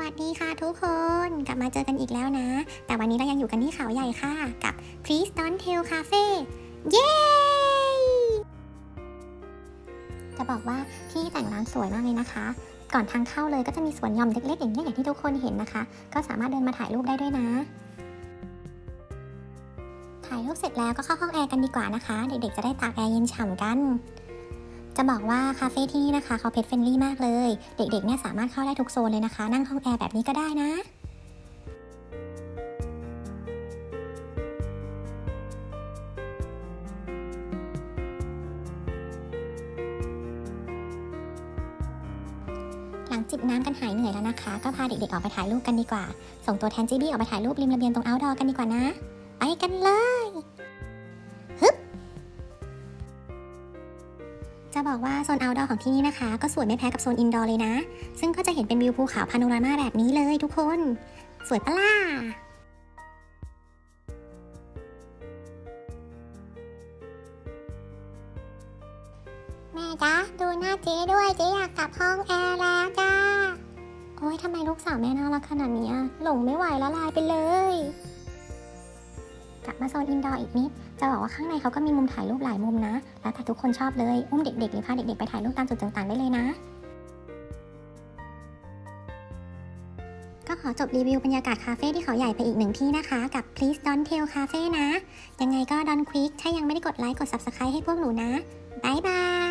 วัสดีค่ะทุกคนกลับมาเจอกันอีกแล้วนะ แต่วันนี้เรายังอยู่กันที่เขาใหญ่ค่ะ กับ Please Don't Tell Cafe เย้ จะบอกว่าที่แต่งร้านสวยมากเลยนะคะ ก่อนทางเข้าเลยก็จะมีสวนหย่อมเล็กๆอย่างนี้อย่างที่ทุกคนเห็นนะคะ ก็สามารถเดินมาถ่ายรูปได้ด้วยนะ ถ่ายรูปเสร็จแล้วก็เข้าห้องแอร์กันดีกว่านะคะ เด็กๆจะได้ตากแอร์เย็นฉ่ำกัน จะบอกว่าคาเฟ่ที่นี่นะคะเขาเพ t เฟ n นลี่มากเลย เด็กๆเนี่ยสามารถเข้าได้ทุกโซนเลยนะคะ นั่งห้องแอร์แบบนี้ก็ได้นะหลังจิบน้ำกันหายเหนื่อยแล้วนะคะ ก็พาเด็กๆออกไปถ่ายรูปกันดีกว่า ส่งตัวแทนจีบี้ออกไปถ่ายรูปริมระเบียงตรง outdoor กันดีกว่านะ ไปกันเลย จะบอกว่าโซน outdoor ของที่นี่นะคะ ก็สวยไม่แพ้กับโซน indoor เลยนะ ซึ่งก็จะเห็นเป็นวิวภูเขาพาโนรามาแบบนี้เลยทุกคน สวยปะล่ะแม่จ๊ะดูหน้าเจ๊ด้วยเจ๊อยากกลับห้องแอร์แล้วจ้า โอ้ยทำไมลูกสาวแม่น่ารักขนาดนี้หลงไม่ไหวแล้วลายไปเลย บมาโซนอินดอร์อีกนิด จะบอกว่าข้างในเขาก็มีมุมถ่ายรูปหลายมุมนะ แล้วแต่ทุกคนชอบเลย อุ้มเด็กๆ หรือพาเด็กๆ ไปถ่ายรูปตามจุดต่างๆ ได้เลยนะ ก็ขอจบรีวิวบรรยากาศคาเฟ่ที่เขาใหญ่ไปอีกหนึ่งที่นะคะ กับ Please Don't Tell Cafe นะ ยังไงก็ don Quick ถ้ายังไม่ได้กดไลค์กด Subscribe ให้พวกหนูนะบายบาย